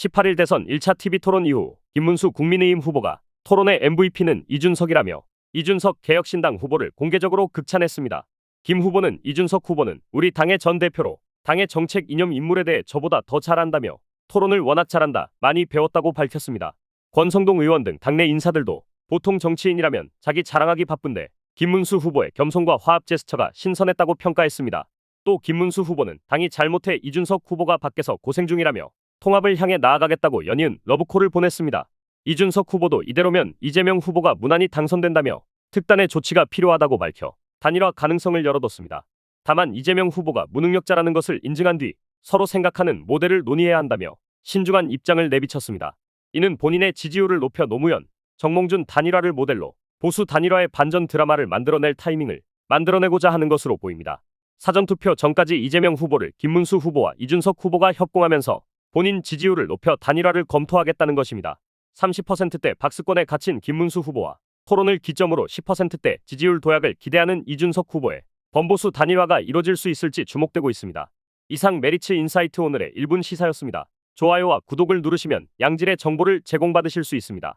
18일 대선 1차 TV 토론 이후 김문수 국민의힘 후보가 토론의 MVP는 이준석이라며 이준석 개혁신당 후보를 공개적으로 극찬했습니다. 김 후보는 이준석 후보는 우리 당의 전 대표로 당의 정책 이념 인물에 대해 저보다 더 잘한다며 토론을 워낙 잘한다, 많이 배웠다고 밝혔습니다. 권성동 의원 등 당내 인사들도 보통 정치인이라면 자기 자랑하기 바쁜데 김문수 후보의 겸손과 화합 제스처가 신선했다고 평가했습니다. 또 김문수 후보는 당이 잘못해 이준석 후보가 밖에서 고생 중이라며 통합을 향해 나아가겠다고 연이은 러브콜을 보냈습니다. 이준석 후보도 이대로면 이재명 후보가 무난히 당선된다며 특단의 조치가 필요하다고 밝혀 단일화 가능성을 열어뒀습니다. 다만 이재명 후보가 무능력자라는 것을 인증한 뒤 서로 생각하는 모델을 논의해야 한다며 신중한 입장을 내비쳤습니다. 이는 본인의 지지율을 높여 노무현, 정몽준 단일화를 모델로 보수 단일화의 반전 드라마를 만들어낼 타이밍을 만들어내고자 하는 것으로 보입니다. 사전투표 전까지 이재명 후보를 김문수 후보와 이준석 후보가 협공하면서 본인 지지율을 높여 단일화를 검토하겠다는 것입니다. 30%대 박스권에 갇힌 김문수 후보와 토론을 기점으로 10%대 지지율 도약을 기대하는 이준석 후보의 범보수 단일화가 이뤄질 수 있을지 주목되고 있습니다. 이상 메리츠 인사이트 오늘의 1분 시사였습니다. 좋아요와 구독을 누르시면 양질의 정보를 제공받으실 수 있습니다.